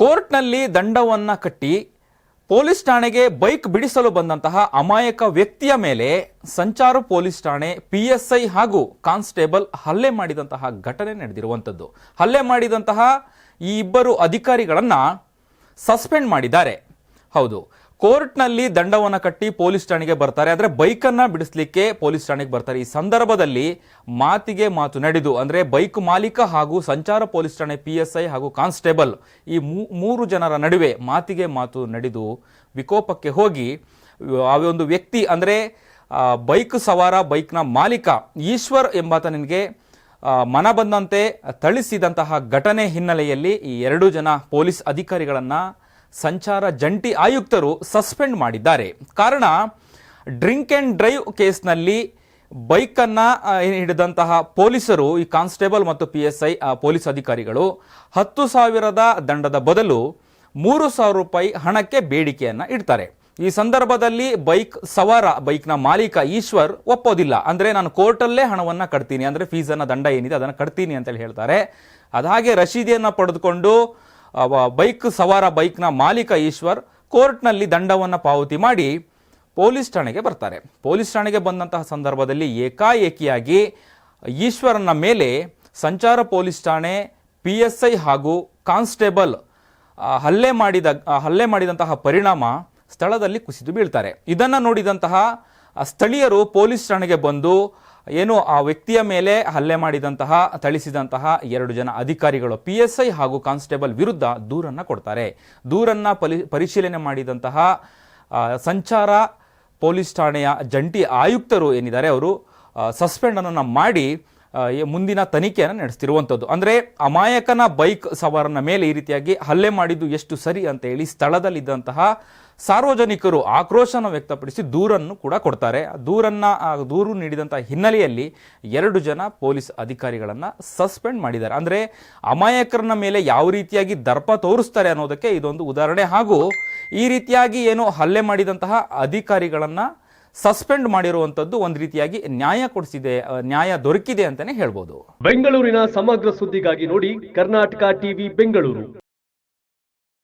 ಕೋರ್ಟ್ನಲ್ಲಿ ದಂಡವನ್ನು ಕಟ್ಟಿ ಪೊಲೀಸ್ ಠಾಣೆಗೆ ಬೈಕ್ ಬಿಡಿಸಲು ಬಂದಂತಹ ಅಮಾಯಕ ವ್ಯಕ್ತಿಯ ಮೇಲೆ ಸಂಚಾರ ಪೊಲೀಸ್ ಠಾಣೆ ಪಿಎಸ್ಐ ಹಾಗೂ ಕಾನ್ಸ್ಟೇಬಲ್ ಹಲ್ಲೆ ಮಾಡಿದಂತಹ ಘಟನೆ ನಡೆದಿರುವಂಥದ್ದು. ಹಲ್ಲೆ ಮಾಡಿದಂತಹ ಈ ಇಬ್ಬರು ಅಧಿಕಾರಿಗಳನ್ನು ಸಸ್ಪೆಂಡ್ ಮಾಡಿದ್ದಾರೆ. ಹೌದು. ಕೋರ್ಟ್ನಲ್ಲಿ ದಂಡವನ್ನು ಕಟ್ಟಿ ಪೊಲೀಸ್ ಠಾಣೆಗೆ ಬರ್ತಾರೆ. ಆದರೆ ಬೈಕನ್ನು ಬಿಡಿಸ್ಲಿಕ್ಕೆ ಪೊಲೀಸ್ ಠಾಣೆಗೆ ಬರ್ತಾರೆ. ಈ ಸಂದರ್ಭದಲ್ಲಿ ಮಾತಿಗೆ ಮಾತು ನಡೆದು, ಅಂದ್ರೆ ಬೈಕ್ ಮಾಲೀಕ ಹಾಗೂ ಸಂಚಾರ ಪೊಲೀಸ್ ಠಾಣೆ ಪಿ ಎಸ್ ಐ ಹಾಗೂ ಕಾನ್ಸ್ಟೇಬಲ್ ಈ ಮೂರು ಜನರ ನಡುವೆ ಮಾತಿಗೆ ಮಾತು ನಡೆದು ವಿಕೋಪಕ್ಕೆ ಹೋಗಿ, ಆ ಒಂದು ವ್ಯಕ್ತಿ, ಅಂದ್ರೆ ಬೈಕ್ ಸವಾರ, ಬೈಕ್ನ ಮಾಲೀಕ ಈಶ್ವರ್ ಎಂಬಾತನಿಗೆ ಮನ ಬಂದಂತೆ ಥಳಿಸಿದಂತಹ ಘಟನೆ ಹಿನ್ನೆಲೆಯಲ್ಲಿ ಈ ಎರಡು ಜನ ಪೊಲೀಸ್ ಅಧಿಕಾರಿಗಳನ್ನ ಸಂಚಾರ ಜಂಟಿ ಆಯುಕ್ತರು ಸಸ್ಪೆಂಡ್ ಮಾಡಿದ್ದಾರೆ. ಕಾರಣ, ಡ್ರಿಂಕ್ ಅಂಡ್ ಡ್ರೈವ್ ಕೇಸ್ನಲ್ಲಿ ಬೈಕನ್ನು ಹಿಡಿದಂತಹ ಪೊಲೀಸರು, ಈ ಕಾನ್ಸ್ಟೇಬಲ್ ಮತ್ತು ಪಿ ಎಸ್ ಐ ಪೊಲೀಸ್ ಅಧಿಕಾರಿಗಳು ಹತ್ತು ಸಾವಿರದ ದಂಡದ ಬದಲು ಮೂರು ಸಾವಿರ ರೂಪಾಯಿ ಹಣಕ್ಕೆ ಬೇಡಿಕೆಯನ್ನ ಇಡ್ತಾರೆ. ಈ ಸಂದರ್ಭದಲ್ಲಿ ಬೈಕ್ ಸವಾರ, ಬೈಕ್ನ ಮಾಲೀಕ ಈಶ್ವರ್ ಒಪ್ಪೋದಿಲ್ಲ. ಅಂದ್ರೆ ನಾನು ಕೋರ್ಟಲ್ಲೇ ಹಣವನ್ನ ಕಟ್ತೀನಿ. ಅಂದ್ರೆ ಫೀಸನ್ನು ದಂಡ ಏನಿದೆ ಅದನ್ನ ಕಟ್ತೀನಿ ಅಂತೇಳಿ ಹೇಳ್ತಾರೆ. ಅದಾಗೆ ರಶೀದಿಯನ್ನು ಪಡೆದುಕೊಂಡು ಬೈಕ್ ಸವಾರ ಬೈಕ್ನ ಮಾಲೀಕ ಈಶ್ವರ್ ಕೋರ್ಟ್ನಲ್ಲಿ ದಂಡವನ್ನು ಪಾವತಿ ಮಾಡಿ ಪೊಲೀಸ್ ಠಾಣೆಗೆ ಬರ್ತಾರೆ. ಪೊಲೀಸ್ ಠಾಣೆಗೆ ಬಂದಂತಹ ಸಂದರ್ಭದಲ್ಲಿ ಏಕಾಏಕಿಯಾಗಿ ಈಶ್ವರನ ಮೇಲೆ ಸಂಚಾರ ಪೊಲೀಸ್ ಠಾಣೆ, ಪಿ ಎಸ್ ಐ ಹಾಗೂ ಕಾನ್ಸ್ಟೇಬಲ್ ಹಲ್ಲೆ ಮಾಡಿದ ಹಲ್ಲೆ ಮಾಡಿದಂತಹ ಪರಿಣಾಮ ಸ್ಥಳದಲ್ಲಿ ಕುಸಿದು ಬೀಳ್ತಾರೆ. ಇದನ್ನು ನೋಡಿದಂತಹ ಸ್ಥಳೀಯರು ಪೊಲೀಸ್ ಠಾಣೆಗೆ ಬಂದು ಏನು ಆ ವ್ಯಕ್ತಿಯ ಮೇಲೆ ಹಲ್ಲೆ ಮಾಡಿದಂತಹ, ಥಳಿಸಿದಂತಹ ಎರಡು ಜನ ಅಧಿಕಾರಿಗಳು ಪಿ ಎಸ್ ಐ ಹಾಗೂ ಕಾನ್ಸ್ಟೇಬಲ್ ವಿರುದ್ಧ ದೂರನ್ನ ಕೊಡ್ತಾರೆ. ದೂರನ್ನ ಪರಿಶೀಲನೆ ಮಾಡಿದಂತಹ ಸಂಚಾರ ಪೊಲೀಸ್ ಠಾಣೆಯ ಜಂಟಿ ಆಯುಕ್ತರು ಏನಿದ್ದಾರೆ ಅವರು ಸಸ್ಪೆಂಡ್ ಅನ್ನು ಮಾಡಿ ಮುಂದಿನ ತನಿಖೆಯನ್ನು ನಡೆಸ್ತಿರುವಂಥದ್ದು. ಅಂದರೆ ಅಮಾಯಕನ ಬೈಕ್ ಸವಾರನ ಮೇಲೆ ಈ ರೀತಿಯಾಗಿ ಹಲ್ಲೆ ಮಾಡಿದ್ದು ಎಷ್ಟು ಸರಿ ಅಂತ ಹೇಳಿ ಸ್ಥಳದಲ್ಲಿದ್ದಂತಹ ಸಾರ್ವಜನಿಕರು ಆಕ್ರೋಶನ ವ್ಯಕ್ತಪಡಿಸಿ ದೂರನ್ನು ಕೂಡ ಕೊಡ್ತಾರೆ. ದೂರನ್ನ ದೂರು ನೀಡಿದಂತಹ ಹಿನ್ನೆಲೆಯಲ್ಲಿ ಎರಡು ಜನ ಪೊಲೀಸ್ ಅಧಿಕಾರಿಗಳನ್ನ ಸಸ್ಪೆಂಡ್ ಮಾಡಿದ್ದಾರೆ. ಅಂದ್ರೆ ಅಮಾಯಕರನ ಮೇಲೆ ಯಾವ ರೀತಿಯಾಗಿ ದರ್ಪ ತೋರಿಸ್ತಾರೆ ಅನ್ನೋದಕ್ಕೆ ಇದೊಂದು ಉದಾಹರಣೆ. ಹಾಗೂ ಈ ರೀತಿಯಾಗಿ ಏನು ಹಲ್ಲೆ ಮಾಡಿದಂತಹ ಅಧಿಕಾರಿಗಳನ್ನ ಸಸ್ಪೆಂಡ್ ಮಾಡಿರುವಂತದ್ದು ಒಂದು ರೀತಿಯಾಗಿ ನ್ಯಾಯ ಕೊಡಿಸಿದೆ ನ್ಯಾಯ ದೊರಕಿದೆ ಅಂತಾನೆ ಹೇಳ್ಬೋದು. ಬೆಂಗಳೂರಿನ ಸಮಗ್ರ ಸುದ್ದಿಗಾಗಿ ನೋಡಿ ಕರ್ನಾಟಕ ಟಿವಿ ಬೆಂಗಳೂರು.